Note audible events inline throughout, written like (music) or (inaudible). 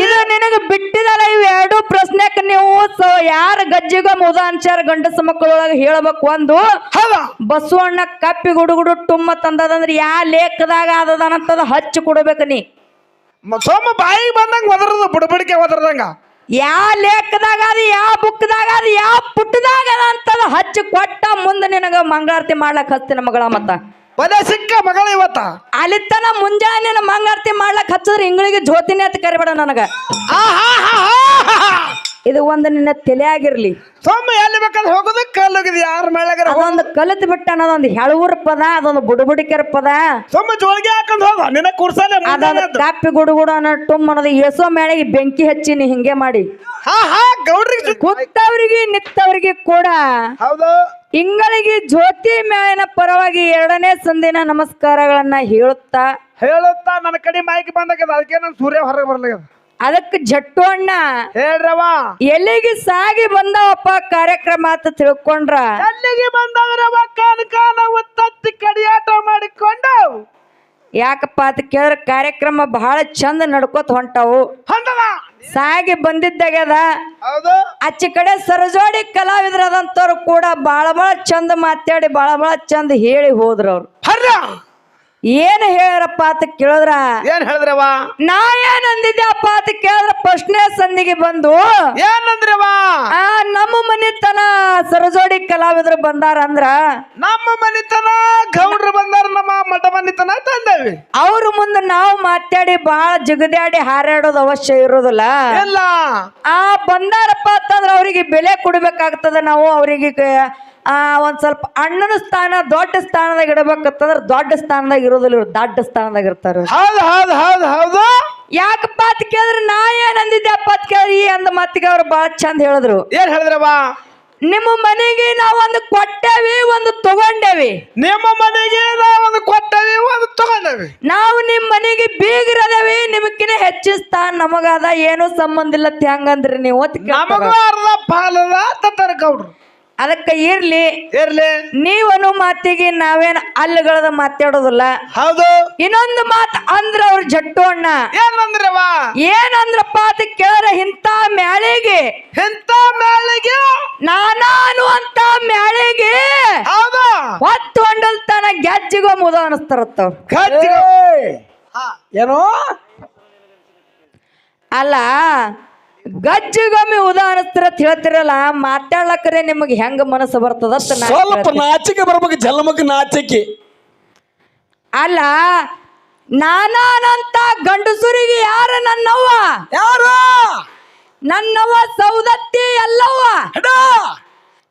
ಇದು ನಿನಗೆ ಬಿಟ್ಟಿದಲ್ಲ ಇವ್ ಎರಡು ಪ್ರಶ್ನೆಕ್ ನೀವು ಯಾರ ಗಜ್ಜಿಗ ಮುದಾಂಚಾರ ಗಂಡಸ ಮಕ್ಕಳೊಳಗ ಹೇಳ್ಬೇಕು ಒಂದು? ಹವ ಬಸವಣ್ಣ ಕಪ್ಪಿ ಗುಡುಗುಡು ಟುಮ್ಮ ತಂದದಂದ್ರ ಯಾ ಲೇಖದಾಗ ಆದದನಂತದ ಹಚ್ಚಿ ಕೊಡ್ಬೇಕು ನೀ. ಸೋಮ ಬಾಯಿಗೆ ಬಂದಂಗ ಒದರದು ಬುಡಬಡಿಕೆ ಒದರದಂಗ. ಯಾ ಲೇಖದಾಗ ಅದು ಯಾವ ಬುಕ್ದಾಗ ಅದು ಯಾವ ಪುಟ್ಟದಾಗ ಅದ ಅಂತದ ಹಚ್ಚಿ ಕೊಟ್ಟ ಮುಂದೆ ನಿನಗ ಮಂಗಳಾರತಿ ಮಾಡ್ಲಕ್ ಹಚ್ತಿನ ಮಗಳ ಮತ್ತ. ಬಲೆ ಸಿಕ್ಕ ಮಗಳ ಇವತ್ತ. ಅಲ್ಲಿತ್ತನ ಮುಂಜಾನೆ ನಿನ್ನ ಮಂಗಳಾರತಿ ಮಾಡ್ಲಕ್ ಹಚ್ಚಿದ್ರೆ ಇಂಗಳಿಗೆ ಜೋತಿನಿ ಅಂತ ಕರಿಬೇಡ ನನಗ. ಇದು ಒಂದು ನಿನ್ನ ತಲೆಯಾಗಿರ್ಲಿ. ಸೊಮ್ಮ ಎಲ್ಲಿ ಬೇಕಾದ್ರೆ ಹೋಗುದು ಕಲ್ಲೋಗಿದ್ ಯಾರ ಮೇಳಗರ ಅದೊಂದು ಕಲಿತು ಬಿಟ್ಟ ಅನ್ನೋದೊಂದು ಹೆಳೂರ್ ಪದ ಅದೊಂದು ಬುಡುಬುಡಿಕೆರ ಪದ. ಸೊಮ್ಮ ಜೋಳಿಗೆ ಹಾಕೊಂಡು ಹೋಗ ನಿನ್ನ ಕುರ್ಸಲೆ ಅದೊಂದು ಕಾಪಿ ಗುಡುಗುಡು ಅನ್ನೋ ಟುಮ್ ಅನ್ನೋದು ಎಸೋ ಮೇಳೆಗೆ ಬೆಂಕಿ ಹಚ್ಚಿನಿ ಹಿಂಗೆ ಮಾಡಿ. ಹಾ ಹಾ ಗೌಡ್ರಿಗೆ ಕೂತವ್ರಿಗೆ ನಿತ್ತವ್ರಿಗೆ ಕೂಡ ಹೌದು. ಇಂಗಳಿಗೆ ಜ್ಯೋತಿ ಮೇಳಿನ ಪರವಾಗಿ ಎರಡನೇ ಸಂದಿನ ನಮಸ್ಕಾರಗಳನ್ನ ಹೇಳುತ್ತಾ ಹೇಳುತ್ತಾ ನನ್ನ ಕಡೆ ಮೈಕ್ ಬಂದಾಗ ಅದಕ್ಕೆ ನಾನು ಸೂರ್ಯ ಹೊರಗೆ ಬರ್ಲಿ ಅದಕ್ಕೆ ಜಟ್ಟು ಅಣ್ಣ ಹೇಳ್ರವ ಎಲ್ಲಿಗೆ ಸಾಗಿ ಬಂದವಪ್ಪ ಕಾರ್ಯಕ್ರಮ ಅಂತ ತಿಳ್ಕೊಂಡ್ರ? ಎಲ್ಲಿಗೆ ಬಂದವರವ ಕಾನ್ ಕಾನ ಒತ್ತತ್ತಿ ಕಡಿಯಾಟ ಮಾಡಿಕೊಂಡು ಯಾಕಪ್ಪ ಅಂತ ಕೇಳಿದ್ರೆ ಕಾರ್ಯಕ್ರಮ ಬಹಳ ಚಂದ ನಡ್ಕೋತ ಹೊಂಟಾವು. ಸಾಗಿ ಬಂದಿದ್ದಾಗ್ಯದ ಆಚೆ ಕಡೆ ಸರಜೋಡಿ ಕಲಾವಿದ್ರದಂತವ್ರು ಕೂಡ ಬಹಳ ಬಹಳ ಚಂದ ಮಾತಾಡಿ ಬಹಳ ಬಹಳ ಚಂದ ಹೇಳಿ ಹೋದ್ರವ್ರು. ಏನ್ ಹೇಳ್ರಪ್ಪ ಅಂತ ಕೇಳಿದ್ರ? ಏನ್ ಹೇಳಿದ್ರವ ನಾ ಏನ್ ಅಂದಿದ್ದೆಪ್ಪ ಅಂತ ಕೇಳಿದ್ರ ಪ್ರಶ್ನೆ ಸಂದಿಗೆ ಬಂದು ಏನಂದ್ರವ ಆ ನಮ್ಮ ಮನೆತನ ಸರಜೋಡಿ ಕಲಾವಿದರು ಬಂದಾರ ಅಂದ್ರ ನಮ್ಮ ಮನೆತನ ಗೌಡ್ರು ಬಂದಾರ ನಮ್ಮ ಮಠ ಮನೆತನ ತಂದೇವಿ ಅವ್ರ ಮುಂದೆ ನಾವು ಮಾತಾಡಿ ಬಹಳ ಜಿಗದಾಡಿ ಹಾರಾಡೋದು ಅವಶ್ಯ ಇರೋದಿಲ್ಲ. ಇಲ್ಲ. ಆ ಬಂದಾರಪ್ಪ ಅಂತಂದ್ರ ಅವರಿಗೆ ಬೆಲೆ ಕೊಡ್ಬೇಕಾಗ್ತದ ನಾವು ಅವರಿಗೆ ಆ ಒಂದ್ ಸ್ವಲ್ಪ ಅಣ್ಣನ ಸ್ಥಾನ ದೊಡ್ಡ ಸ್ಥಾನದಾಗ ಇಡಬೇಕಂತಂದ್ರೆ ದೊಡ್ಡ ಸ್ಥಾನದಾಗ ಇರೋದಿಲ್ಲ ಇವ್ರು ದೊಡ್ಡ ಸ್ಥಾನದಾಗ ಇರ್ತಾರ. ಹೌದು ಹೌದು ಹೌದು ಹೌದು. ಯಾಕಪ್ಪ ಅಂತ ಕೇಳಿದ್ರೆ ನಾ ಏನ್ ಅಂದಿದ್ದೆಪ್ಪ ಅಂತ ಕೇಳಿ ಈ ಅಂದ ಮತ್ತಿಗೆ ಅವ್ರು ಬಹಳ ಚಂದ ಹೇಳಿದ್ರು. ಏನ್ ಹೇಳಿದ್ರವ ನಿಮ್ಮ ಮನೆಗೆ ನಾವೊಂದು ಕೊಟ್ಟೇವಿ ಒಂದು ತಗೊಂಡೇವಿ. ನಿಮ್ಮ ಮನೆಗೆ ನಾವೊಂದು ಕೊಟ್ಟವಿ ಒಂದು ತಗೊಂಡವಿ. ನಾವು ನಿಮ್ಮ ಮನೆಗೆ ಬೀಗರದೇವಿ ನಿಮಗಿನ ಹೆಚ್ಚು ಸ್ಥಾನ ನಮಗಾದ ಏನೂ ಸಂಬಂಧ ಇಲ್ಲ ಅಂತ ಹೆಂಗಂದ್ರಿ ನೀವು ಅಂತ ಕೇಳ್ತಾರ. ನಮಗೂ ಅರ್ಧ ಪಾಲದ ಅದಕ್ಕ ಇರ್ಲಿ. ಇರ್ಲಿ. ನೀವನು ಮಾತಿಗೆ ನಾವೇನ್ ಅಲ್ಲಗಳದ ಮಾತಾಡೋದಿಲ್ಲ. ಹೌದು. ಇನ್ನೊಂದು ಮಾತು ಅಂದ್ರ ಅವ್ರ ಜಟ್ಟು ಅಣ್ಣ. ಏನಂದ್ರವ ಏನಂದ್ರಪ್ಪ ಅದ ಕೇಳ ಇಂತ ಮ್ಯಾಳಿಗೆ. ಎಂತ ಮೇಳಿಗೆ ನಾನಾನು ಅಂತ ಮ್ಯಾಳಿಗೆ. ಹೌದು. ಹೊತ್ತು ಹೊಂಡಲ್ತನ ಗೆಜ್ಜಿಗೋ ಮುದ ಅನಿಸ್ತಾರತ್ತ. ಏನೋ? ಅಲ್ಲ ಗಜ್ಜಿಗೊಮ್ಮೆ ಉದಾ ಅನಿಸ್ತಿರ ಅಂತ ಹೇಳ್ತಿರಲ್ಲ ಮಾತಾಡ್ಲಕ್ಕರೆ ನಿಮಗೆ ಹೆಂಗ ಮನಸ್ಸು ಬರ್ತದ ಸ್ವಲ್ಪ. ನಾಚಿಕೆ ಬರ್ಬೇಕು ಜನ್ಮಕ್ಕೆ ನಾಚಿಕೆ. ಅಲ್ಲ ನಾನಾನಂತ ಗಂಡಸುರಿಗೆ ಯಾರ ನನ್ನವ್ವ? ಯಾರು? ನನ್ನವ್ವ ಸೌದತ್ತಿ ಎಲ್ಲವ್ವ ನಾನಂತ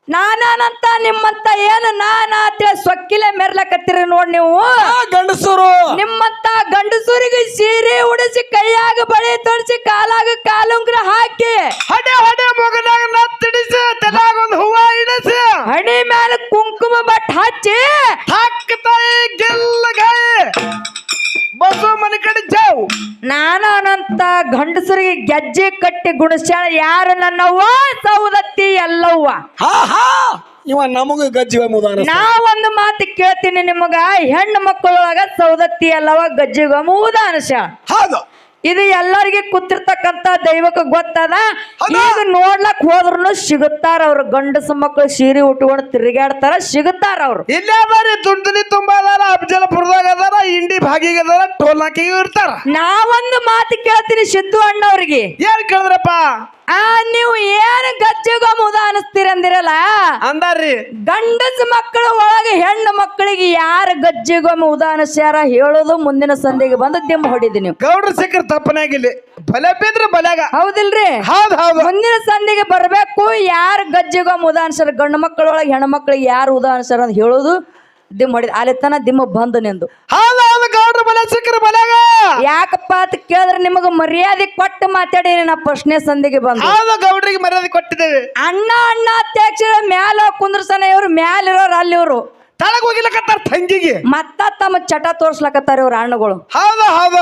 ನಾನಾನಂತ ನಿಮ್ಮಂತ ಏನು ನಾನಾ ಅಂತೇಳಿ ಸೊಕ್ಕಿಲೆ ಮೆರ್ಲಕತ್ತೀರಿ ನೋಡ್ ನೀವು? ಗಂಡಸು ಸೀರೆ ಉಡಿಸಿ ಕೈಯಾಗ ಬಳೆ ತೋರಿಸಿ ಕಾಲಾಗ ಕಾಲುಂಗ್ರ ಹಾಕಿ ಹಡೆ ಹಡೆ ಮಗನಾಗ ನತ್ತಿಡಿಸಿ ತಲಾಗ ಒಂದು ಹೂವ ಇಡಿಸಿ. ಹಣಿ ಮ್ಯಾಲ ಕುಂಕುಮ ಬಟ್ ಹಚ್ಚಿ ಹಾಕ್ತಾಯಿ ಗೆಲ್ಲಗಾಯಿ. ಬಸು ಮನೆ ಕಡೆ ಜಾವು. ನಾನಾನಂತ ಗಂಡಸರಿಗೆ ಗೆಜ್ಜೆ ಕಟ್ಟಿ ಗುಣಸ್ಯಾಳ ಯಾರು ನನ್ನವ್ವ? ಸೌದತ್ತಿ ಎಲ್ಲವ್ವ. ಹಾ ಹಾ. ಇವ ನಮಗ ಗಜ್ಜಿವ ಮುದಾನ ನಾ ಒಂದು ಮಾತು ಕೇಳ್ತೀನಿ ನಿಮಗ ಹೆಣ್ಣು ಮಕ್ಕಳೊಳಗ ಸೌದತ್ತಿ ಅಲ್ಲವ ಗಜ್ಜಿಗೊಮ್ಮ ಉದಾನಶ ಹೌದು ಇದು ಎಲ್ಲರಿಗೆ ಕೂತಿರ್ತಕ್ಕಂತ ದೈವಕ್ಕೆ ಗೊತ್ತದ? ಈಗ ನೋಡ್ಲಕ್ ಹೋದ್ರು ಸಿಗುತ್ತಾರ ಅವ್ರು. ಗಂಡಸ ಮಕ್ಕಳು ಸೀರೆ ಉಟ್ಕೊಂಡು ತಿರುಗಾಡ್ತಾರ ಸಿಗುತ್ತಾರ ಅವ್ರು. ಇಲ್ಲೇ ಬರೀ ದುಡ್ಡನಿ ತುಂಬಾ ಅದಾರ ಅಫಜಲಪುರದಾಗ ಅದಾರ ಇಂಡಿ ಭಾಗಿಗೆ ಅದಾರ ಟೋಲ್ ನಾಕಿಗೆ ಇರ್ತಾರ. ನಾವೊಂದು ಮಾತು ಕೇಳ್ತೀನಿ ಸಿದ್ದು ಅಣ್ಣವ್ರಿಗೆ. ಏನ್ ಕೇಳಿದ್ರಪ್ಪ? ಆ ನೀವು ಏನು ಗಜ್ಜೆಗೊಮ್ಮ ಮುದ ಅನಿಸ್ತೀರ ಅಂದಿರಲ್ಲ ಅಂದಾರ್ರಿ. ಗಂಡಸ ಮಕ್ಕಳ ಒಳಗೆ ಹೆಣ್ಣು ಮಕ್ಕಳಿಗೆ ಯಾರ ಗಜ್ಜೆಗೊಮ್ಮೆ ಉದಾಹರಿಸ್ಯಾರ ಹೇಳೋದು ಮುಂದಿನ ಸಂಧಿಗೆ ಬಂದು ದಿಮ್ಮ ಹೊಡಿದಿ ನೀವು. ಗೌಡ್ರ ಸಿಕ್ಕರ್ ತಪ್ಪನಾಗಿಲ್ಲಿ ಬಲೆ ಬಿದ್ರೆ ಬಲೆಗ. ಹೌದಿಲ್ರಿ? ಹೌದ್ ಹೌದು. ಮುಂದಿನ ಸಂಧಿಗೆ ಬರಬೇಕು ಯಾರು ಗಜ್ಜೆಗೊಮ್ಮೆ ಉದಾಹರಿಸ್ಯಾರ ಗಂಡು ಮಕ್ಕಳೊಳಗೆ ಹೆಣ್ಣು ಮಕ್ಕಳಿಗೆ ಯಾರು ಉದಾಹರಿಸ್ಯಾರ ಅಂತ ಹೇಳೋದು ದಿಮ್ಮ ಹೊಡಿದ. ಅಲ್ಲಿತನ ದಿಮ್ಮ ಬಂದು ನಿಂದು. ಹೌದ್ ಹೌದು ಗೌಡ್ರ ಬಲೆ ಸಿಕ್ಕರ ಯಾಕಪ್ಪ ಅಂತ ಕೇಳಿದ್ರೆ ನಿಮಗೆ ಮರ್ಯಾದೆ ಕೊಟ್ಟು ಮಾತಾಡಿ ನಾ ಪ್ರಶ್ನೆ ಸಂಧಿಗೆ ಬಂದು. ಹೌದು ಗೌಡ್ರಿಗೆ ಮರ್ಯಾದೆ ಕೊಟ್ಟಿದ್ದೇವೆ. ಅಣ್ಣ ಅಣ್ಣ ಅಧ್ಯಕ್ಷರ ಮ್ಯಾಲ ಕುಂದ್ರಸನ ಇವ್ರು ಮ್ಯಾಲ ಇರೋರು ಅಲ್ಲಿ ಇವ್ರು. ತಳಗ್ ಹೋಗಿಲಕತ್ತಾರ ತಂಗಿಗೆ. ಮತ್ತ ತಮ್ಮ ಚಟ ತೋರ್ಸ್ಲಕತ್ತಾರ ಇವ್ರ ಅಣ್ಣಗಳು ಹೌದ ಹೌದ.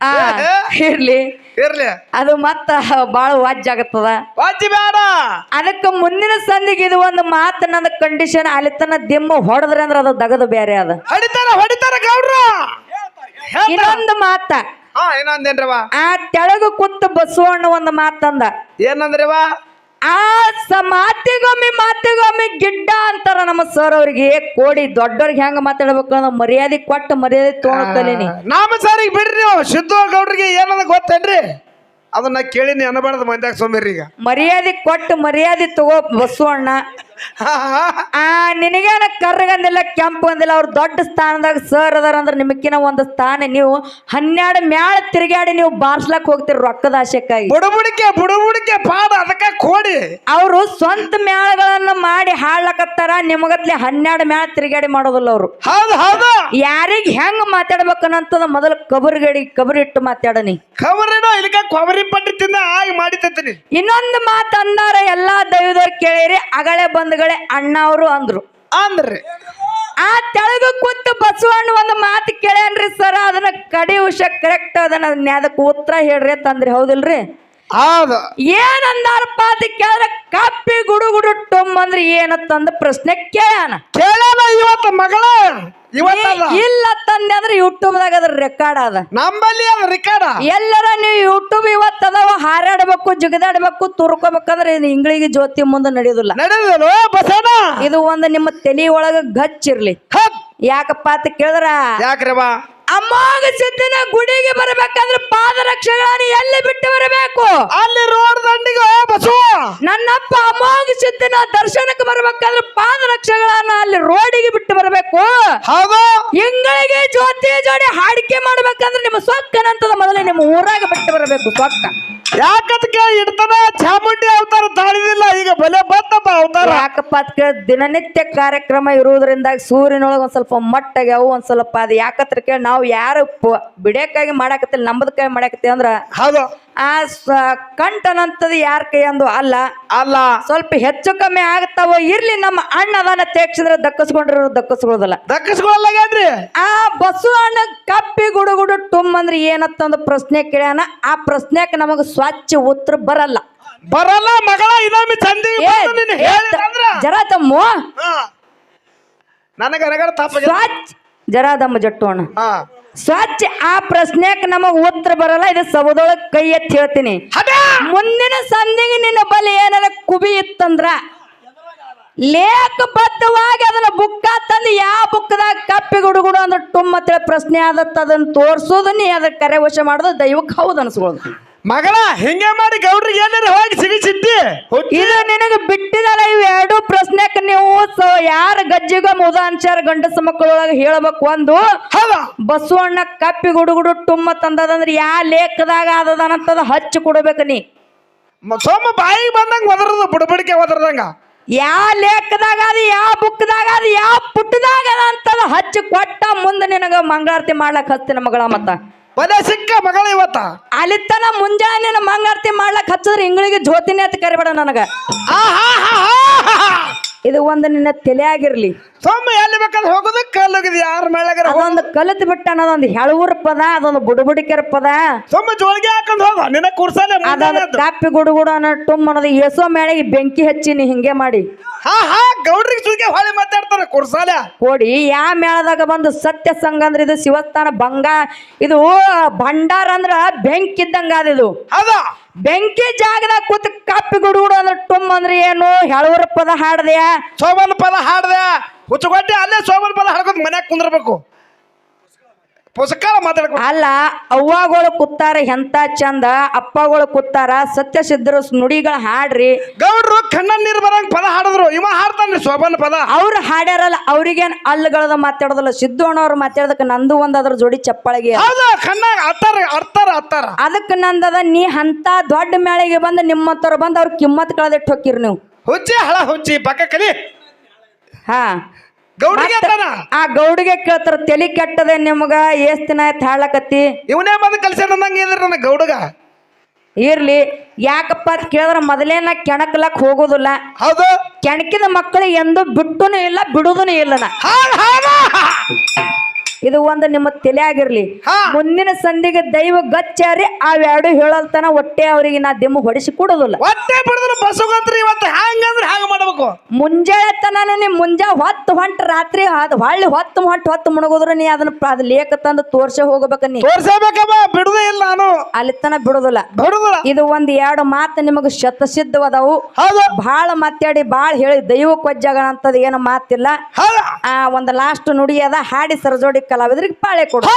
ಆ ಇರ್ಲಿ. ಇರ್ಲಿ. ಅದು ಮತ್ತ ಬಾಳ ವಾಜ್ ಆಗತ್ತದ. ವಾಜ್ ಬೇಡ ಅದಕ್ಕ ಮುಂದಿನ ಸಂದಿಗೆ ಇದು ಒಂದು ಮಾತು ನನ್ನ ಕಂಡೀಷನ್ ಅಲ್ಲಿತನ ದಿಮ್ಮ ಹೊಡೆದ್ರೆ ಅಂದ್ರೆ ಅದು ದಗದು ಬೇರೆ ಅದು. ಹೊಡಿತಾರ ಹೊಡಿತಾರ ಗೌಡ್ರ. ಇನ್ನೊಂದು ಮಾತ. ಹಾ ಆ ತೆಳಗ ಕುತ್ತ ಬಸವಣ್ಣ ಒಂದು ಮಾತಂದ. ಏನಂದ್ರವ ಆ ಸ ಮಾತಿಗೊಮ್ಮೆ ಮಾತಿಗೊಮ್ಮೆ ಗಿಡ್ಡ ಅಂತಾರ ನಮ್ಮ ಸರ್ ಅವ್ರಿಗೆ ಕೋಡಿ ದೊಡ್ಡವ್ರಿಗೆ ಹೆಂಗ ಮಾತಾಡ್ಬೇಕು ಅನ್ನೋ ಮರ್ಯಾದೆ ಕೊಟ್ಟು ಮರ್ಯಾದೆ ತೋಣಿ ಕಲೀನಿ ನಾಮ ಸಾರಿಗೆ ಬಿಡ್ರಿ ನೀವು. ಸಿದ್ದು ಗೌಡ್ರಿಗೆ ಏನದ ಗೊತ್ತೇನ್ರಿ? ಅದನ್ನ ಕೇಳಿ ಅನ್ನಬಾರ್ದು ಮಂದ್ಯಾಗ ಸೋಮೇರಿ ಈಗ. ಮರ್ಯಾದೆ ಕೊಟ್ಟು ಮರ್ಯಾದೆ ತಗೋ ಬಸವಣ್ಣ. (laughs) ಆ ನಿನಗೇನ ಕರ್ಗಂದಿಲ್ಲ ಕೆಂಪು ಅಂದಿಲ್ಲ ಅವ್ರು ದೊಡ್ಡ ಸ್ಥಾನದಾಗ ಸರ್ ಅದಾರ ಅಂದ್ರೆ ನಿಮಗಿನ ಒಂದು ಸ್ಥಾನ ನೀವು ಹನ್ನೆರಡು ಮ್ಯಾಳ ತಿರುಗಾಡಿ ನೀವು ಬಾರ್ಸ್ಲಕ್ ಹೋಗ್ತೀರಿ ರೊಕ್ಕದ ಆಶಕ್ಕಾಗಿ. ಬುಡಬುಡಿಕೆ ಬುಡಬುಡಿಕೆ ಪಾದ ಅದಕ್ಕ ಕೋಡಿ. ಅವರು ಸ್ವಂತ ಮ್ಯಾಳಗಳನ್ನು ಮಾಡಿ ಹಾಡ್ಲಕತ್ತಾರ ನಿಮಗತ್ಲೆ ಹನ್ನೆರಡು ಮ್ಯಾಳ ತಿರುಗಾಡಿ ಮಾಡೋದಿಲ್ಲ ಅವರು. ಹೌದು ಹೌದು. ಯಾರಿಗ್ ಹೆಂಗ್ ಮಾತಾಡ್ಬೇಕನ್ನಂತದ ಮೊದಲು ಕಬರ್ಗಡಿ ಕಬರ್ ಇಟ್ಟು ಮಾತಾಡನಿ ಕವರೇನೋ ಕೊಬ್ಬರಿ ಪಟ್ಟಿ ತಿಂದ ಆಗಿ ಮಾಡಿತೀನಿ ಇನ್ನೊಂದು ಮಾತು ಅಂದಾರ ಎಲ್ಲಾ ದೈವದವ್ರು ಕೇಳಿರಿ ಅಗಳೆ ಬಂಧುಗಳೇ ಅಣ್ಣ ಅವರು ಅಂದ್ರು. ಅಂದ್ರಿ. ಆ ತೆಳಗ ಕೂತು ಬಸವಣ್ಣ ಒಂದು ಮಾತು ಕೇಳ್ಯಾನ್ರಿ ಸರ್ ಅದನ್ನ ಕಡಿ ಉಷ ಕರೆಕ್ಟ್ ಅದನ್ನ ಅದಕ್ಕೆ ಉತ್ತರ ಹೇಳ್ರಿ ಅಂತಂದ್ರಿ. ಹೌದಿಲ್ರಿ? ಹೌದು. ಏನಂದಾರಪ್ಪ ಅಂತ ಕೇಳಿದ್ರೆ ಕಪ್ಪಿ ಗುಡು ಗುಡು ಟೊಮ್ ಅಂದ್ರೆ ಏನತ್ತಂದ ಪ್ರಶ್ನೆ ಕೇಳ್ಯಾನ. ಕೇಳೋಣ ಇವತ್ತು ಮಗಳ? ಇವತ್ತಲ್ಲ? ಇಲ್ಲ ತಂದೆ ಅಂದ್ರೆ ಯೂಟ್ಯೂಬ್ದಾಗ ಅದ್ರ ರೆಕಾರ್ಡ್ ಅದ. ನಮ್ಮಲ್ಲಿ ಅದ ರೆಕಾರ್ಡ್ ಎಲ್ಲರ ನೀವು ಯೂಟ್ಯೂಬ್ ಇವತ್ತು ಅದಾವ ಹಾರಾಡ್ಬೇಕು ಜಿಗದಾಡ್ಬೇಕು ತುರ್ಕೋಬೇಕಂದ್ರೆ ಇದು ಇಂಗ್ಳಿಗೆ ಜ್ಯೋತಿ ಮುಂದೆ ನಡೆಯೋದಿಲ್ಲ. ನಡೆದಲು ಬಸಣ ಇದು ಒಂದು ನಿಮ್ಮ ತಲೆ ಒಳಗ ಗಚ್ಚಿರ್ಲಿ. ಯಾಕಪ್ಪ ಅಂತ ಕೇಳಿದ್ರ? ಯಾಕ್ರವ ಅಮ್ಮಾಗ ಸಿದ್ಧನ ಗುಡಿಗೆ ಬರಬೇಕಂದ್ರೆ ಪಾದರಕ್ಷೆಗಳನ್ನು ಎಲ್ಲಿ ಬಿಟ್ಟು ಬರಬೇಕು? ಅಲ್ಲಿ ರೋಡ್ ದಂಡಿಗೆ ಬಸು ನನ್ನಪ್ಪ ಅಮ್ಮಾಗ ಸಿದ್ಧನ ದರ್ಶನಕ್ಕೆ ಬರಬೇಕಂದ್ರೆ ಪಾದರಕ್ಷೆಗಳನ್ನ ಅಲ್ಲಿ ರೋಡಿಗೆ ಬಿಟ್ಟು ಬರಬೇಕು. ಹೌದು. ಇಂಗಳಿಗೆ ಜ್ಯೋತಿ ಜೋಡಿ ಹಾಡಿಕೆ ಮಾಡ್ಬೇಕಂದ್ರೆ ನಿಮ್ಮ ಸೊಕ್ಕನಂತದ ನಿಮ್ಮ ಊರಾಗ ಬಿಟ್ಟು ಬರಬೇಕು ಸೊಕ್ಕ. ಕೇಳಿ ಇಡ್ತಾನ? ಚಾಮುಂಡಿ ಅವತಾರ ತಾಳಿದಿಲ್ಲ. ಈಗ ಬಲೆ ಬಂತಪ್ಪ ಅವತಾರ. ಯಾಕಪ್ಪ ಅದ್ ಕೇಳ ದಿನನಿತ್ಯ ಕಾರ್ಯಕ್ರಮ ಇರುವುದರಿಂದ ಸೂರ್ಯನೊಳಗೆ ಒಂದ್ ಸ್ವಲ್ಪ ಮಟ್ಟಾಗ್ಯಾವು ಒಂದ್ ಸ್ವಲ್ಪ ಅದು ಯಾಕತ್ರ ಕೇಳಿ ನಾವು ಯಾರು ಪ- ಬಿಡ್ಯಕ್ಕಾಗಿ ಮಾಡಾಕತ್ತಿಲ್ಲ ನಂಬದಕ್ಕಾಗಿ ಮಾಡಾಕತ್ತಿ ಅಂದ್ರ ಹೌದು. ಆ ಸ- ಕಂಠನಂತದ ಯಾರ ಕೈ ಅಂದು ಅಲ್ಲ. ಅಲ್ಲ. ಸ್ವಲ್ಪ ಹೆಚ್ಚು ಕಮ್ಮಿ ಆಗ್ತಾವ ಇರ್ಲಿ ನಮ್ಮ ಅಣ್ಣ ಅದನ್ನ ತೇಕ್ಷಂದ್ರೆ ದಕ್ಕಸ್ಕೊಂಡಿರೋ ದಕ್ಕಸ್ಕೊಳ್ಳೋದಲ್ಲ. ದಕ್ಕಿಸ್ಕೊಳ್ಳಾಗ್ಯಾನ್ರಿ ಆ ಬಸ್ಸು ಅಣ್ಣ ಕಪ್ಪಿ ಗುಡು ಗುಡು ಟುಮ್ ಅಂದ್ರೆ ಏನತ್ತಂದು ಪ್ರಶ್ನೆ ಕೇಳ್ಯಾನ. ಆ ಪ್ರಶ್ನೆಗೆ ನಮಗ ಸ್ವಚ್ಛ ಉತ್ತರ ಬರಲ್ಲ. ಬರಲ್ಲ ಮಗಳ ಇನ್ನೊಮ್ಮೆ ಚಂದಿ ಜರ ತಮ್ಮ. ನನಗ ಸ್ವಚ್ಛ ಜರ ತಮ್ಮ ಜಟ್ಟು ಅಣ್ಣ ಸ್ವಚ್ಛ ಆ ಪ್ರಶ್ನೆಕ್ ನಮಗ್ ಉತ್ತರ ಬರಲ್ಲ ಇದು ಸಬದೊಳಗೆ ಕೈ ಎತ್ತಿ ಹೇಳ್ತೀನಿ. ಮುಂದಿನ ಸಂಧಿಗೆ ನಿನ್ನ ಬಲಿ ಏನಾರ ಕುಬಿ ಇತ್ತಂದ್ರ? ಲೇಖಬದ್ಧವಾಗಿ ಅದನ್ನ ಬುಕ್ಕ ತಂದು ಯಾವ ಬುಕ್ದಾಗ ಕಪ್ಪಿ ಗುಡುಗುಡು ಅಂದ್ರೆ ಅಂತೇಳಿ ಪ್ರಶ್ನೆ ಆದತ್ತ ಅದನ್ನ ತೋರ್ಸೋದು ನೀ ಅದಕ್ಕೆ ಕರೆ ವಶ ಮಾಡೋದು ದೈವಕ್ಕೆ ಹೌದು ಅನ್ಸ್ಕೊಳ್ಳೋದು ಮಗಳ ಹಿಂಗೆ ಮಾಡಿ ಗೌಡ್ರಿಗೆ ಏನಾರ ಹೋಗಿ ಸಿಗಿಸಿದ್ದಿ ಇದು ನಿನಗೆ ಬಿಟ್ಟಿದಲ್ಲ ಇವು ಎರಡು ಪ್ರಶ್ನೆಕ್ ನೀವು ಯಾರ ಗಜ್ಜಿಗ ಮುದ ಅಂಚಾರ ಗಂಡಸ ಮಕ್ಕಳೊಳಗೆ ಹೇಳ್ಬೇಕು ಒಂದು ಬಸವಣ್ಣ ಕಪ್ಪಿ ಗುಡುಗುಡು ಟುಮ್ಮ ತಂದದಂದ್ರೆ ಯಾ ಲೇಖದಾಗ ಆದದನಂತದ ಹಚ್ಚಿ ಕೊಡ್ಬೇಕು ನೀ. ಸೋಮ ಬಾಯಿಗೆ ಬಂದಂಗ ಒದರದು ಬುಡಬಡಿಕೆ ಒದರದಂಗ. ಯಾವ ಲೇಖದಾಗ ಅದು ಯಾವ ಬುಕ್ದಾಗ ಅದು ಯಾವ ಪುಟ್ಟದಾಗ ಅದ ಅಂತದ ಹಚ್ಚಿ ಕೊಟ್ಟ ಮುಂದೆ ನಿನಗ ಮಂಗಳಾರತಿ ಮಾಡ್ಲಕ್ ಹಚ್ತೀನಿ ಮಗಳ ಮತ್ತ. ಬಲೆ ಸಿಕ್ಕ ಮಗಳ ಇವತ್ತ. ಅಲ್ಲಿತ್ತನ ಮುಂಜಾನೆ ನಿನ್ನ ಮಂಗಳಾರತಿ ಮಾಡ್ಲಕ್ ಹಚ್ಚಿದ್ರೆ ಇಂಗಳಿಗೆ ಜ್ಯೋತಿನೇ ಅಂತ ಕರಿಬೇಡ ನನಗ. ಇದು ಒಂದು ನಿನ್ನ ತಲೆಯಾಗಿರ್ಲಿ. ಸೋಮ ಎಲ್ಲಿ ಬೇಕಾದ್ರೆ ಹೋಗೋದು ಕಲ್ಲೋಗಿದ್ ಯಾರ ಮೇಳಗರ ಅದೊಂದು ಕಲಿತು ಬಿಟ್ಟ ಅನ್ನೋದೊಂದು ಹೆಳೂರ್ ಪದ ಅದೊಂದು ಬುಡುಬುಡಿಕೆರ ಪದ. ಸೋಮ ಜೋಳಿಗೆ ಹಾಕೊಂಡ್ ಹೋಗ ನಿನ್ನ ಕುರ್ಸಾಲೆ ಅದೊಂದು ಕಾಪಿ ಗುಡುಗುಡ ಅನ್ನೋ ಟುಮ್ ಅನ್ನೋದು ಎಸೋ ಮೇಳೆಗೆ ಬೆಂಕಿ ಹಚ್ಚಿನಿ ಹಿಂಗೆ ಮಾಡಿ. ಹಾ ಹಾ ಗೌಡ್ರಿಗೆ ಸುಗೆ ಹೊಳೆ ಮಾತಾಡ್ತಾರ ಕೊಡ್ಸಾಲ. ಕೊಡಿ. ಯಾ ಮೇಳದಾಗ ಬಂದು ಸತ್ಯ ಸಂಘ ಅಂದ್ರೆ ಇದು ಶಿವಸ್ಥಾನ ಭಂಗ ಇದು ಭಂಡಾರ ಅಂದ್ರ ಬೆಂಕಿ ಇದ್ದಂಗ ಅದ ಇದು. ಹೌದ? ಬೆಂಕಿ ಜಾಗದಾಗ ಕೂತ್ ಕಾಪಿ ಗುಡು ಅಂದ್ರೆ ಟುಮ್ ಅಂದ್ರೆ ಏನು? ಹೆಳವರ ಪದ ಹಾಡ್ದೆ ಸೋಮನ್ ಪದ ಹಾಡ್ದೆ ಹುಚ್ಚುಗಡ್ಡೆ ಅಲ್ಲೇ ಸೋಮನ್ ಪದ ಹಾಡ್ಕೊತ ಮನ್ಯಾಗ ಕುಂದ್ರಬೇಕು. ಪುಸ್ತಕ ಮಾತಾಡ್ಕೊ ಅಲ್ಲ ಅವ್ವಗಳು ಕೂತಾರ ಎಂತ ಚಂದ ಅಪ್ಪಗಳು ಕೂತಾರ ಸತ್ಯ ಸಿದ್ಧರ ನುಡಿಗಳ ಹಾಡ್ರಿ. ಗೌಡ್ರು ಕಣ್ಣ ನೀರು ಬರಂಗ್ ಪದ ಹಾಡಿದ್ರು ಇವ ಹಾಡ್ತಾನ್ರಿ ಶೋಭನ್ ಪದ. ಅವ್ರು ಹಾಡ್ಯಾರಲ್ಲ ಅವ್ರಿಗೇನ್ ಅಲ್ಲಗಳದ ಮಾತಾಡೋದಲ್ಲ ಸಿದ್ದು ಅಣ್ಣವ್ರು ಮಾತಾಡೋದಕ್ಕೆ ನಂದು ಒಂದ್ ಅದ್ರ ಜೋಡಿ ಚಪ್ಪಳಿಗೆ. ಹೌದ ಕಣ್ಣಾಗ ಅತ್ತಾರ ಅರ್ತಾರ ಅತ್ತಾರ. ಅದಕ್ಕೆ ನಂದದ ನೀ ಅಂತ ದೊಡ್ಡ ಮೇಳೆಗೆ ಬಂದು ನಿಮ್ಮಂತವ್ರು ಬಂದು ಅವ್ರ ಕಿಮ್ಮತ್ ಕಳೆದಿಟ್ಟು ಹೋಕಿರಿ ನೀವು. ಹುಚ್ಚಿ ಹಳ ಹುಚ್ಚಿ ಪಕ್ಕ ಕಲಿ. ಹಾ. ಗೌಡಿಗೆ ಮತ್ತ್ ಅಂತಾನ ಆ ಗೌಡಿಗೆ ಕೇಳ್ತಾರ ತಲಿ ಕೆಟ್ಟದೆ ನಿಮಗ ಎಷ್ಟ್ ದಿನ ಆಯ್ತು ಹಾಳಕತ್ತಿ? ಇವನೇ ಬಂದು ಕಲ್ಸ್ಯಾನ ನಂಗೆ ಇದ್ರ ನನ್ನ ಗೌಡಗ. ಇರ್ಲಿ ಯಾಕಪ್ಪ ಅಂತ ಕೇಳಿದ್ರ ಮೊದಲೇನ ಕೆಣಕ್ಲಕ್ ಹೋಗೋದಿಲ್ಲ. ಹೌದು. ಕೆಣಕಿದ ಮಕ್ಕಳು ಎಂದು ಬಿಟ್ಟುನು ಇಲ್ಲ ಬಿಡುದೂ ಇಲ್ಲ ನಾ. ಇದು ಒಂದು ನಿಮ್ಮ ತಲೆಯಾಗಿರ್ಲಿ. ಹಾ. ಮುಂದಿನ ಸಂಧಿಗೆ ದೈವ ಗಚ್ಚಾರಿ ಅವೆರಡು ಹೇಳಲ್ತನ ಹೊಟ್ಟೆ ಅವರಿಗೆ ನಾ ದಿಮ್ಮ ಹೊಡಿಸಿ ಕೊಡೋದಿಲ್ಲ. ಒಟ್ಟೆ ಬಿಡಿದ್ರು ಬಸ್ಸುಗಂತ್ರಿ ಇವತ್ತು ಹ್ಯಾಂಗಂದ್ರೆ ಹ್ಯಾಂಗ ಮಾಡ್ಬೇಕು? ಮುಂಜಾನೆ ತನಾನು ನೀ ಮುಂಜಾ ಹೊತ್ತು ಹೊಂಟ ರಾತ್ರಿ ಅದ್ ಹೊಳ್ಳಿ ಹೊತ್ತು ಹೊಂಟ ಹೊತ್ತು ಮುಣಗೋದ್ರ ನೀ ಅದನ್ನ ಪ- ಅದ್ ಲೇಖ ತಂದು ತೋರ್ಸೆ ಹೋಗ್ಬೇಕ ನೀ. ತೋರ್ಸಬೇಕಮ್ಮ ಬಿಡುದೇ ಇಲ್ಲ ನಾನು. ಅಲ್ಲಿ ತನ ಬಿಡುದಿಲ್ಲ. ಬಿಡುದಿಲ್ಲ. ಇದು ಒಂದ್ ಎರಡು ಮಾತು ನಿಮಗೆ ಶತಸಿದ್ಧವಾದವು. ಹೌದು. ಬಹಳ ಮಾತಾಡಿ ಬಾಳ ಹೇಳಿ ದೈವ ಕೊಜ್ಜಾಗಣ ಅಂತದ್ ಏನು ಮಾತಿಲ್ಲ. ಹೌದು. ಆ ಒಂದು ಲಾಸ್ಟ್ ನುಡಿ ಅದ ಹಾಡಿ ಸರಜೋಡಿ ಕಲಾವಿದ್ರಿಗೆ ಪಾಳೆ ಕೊಡು.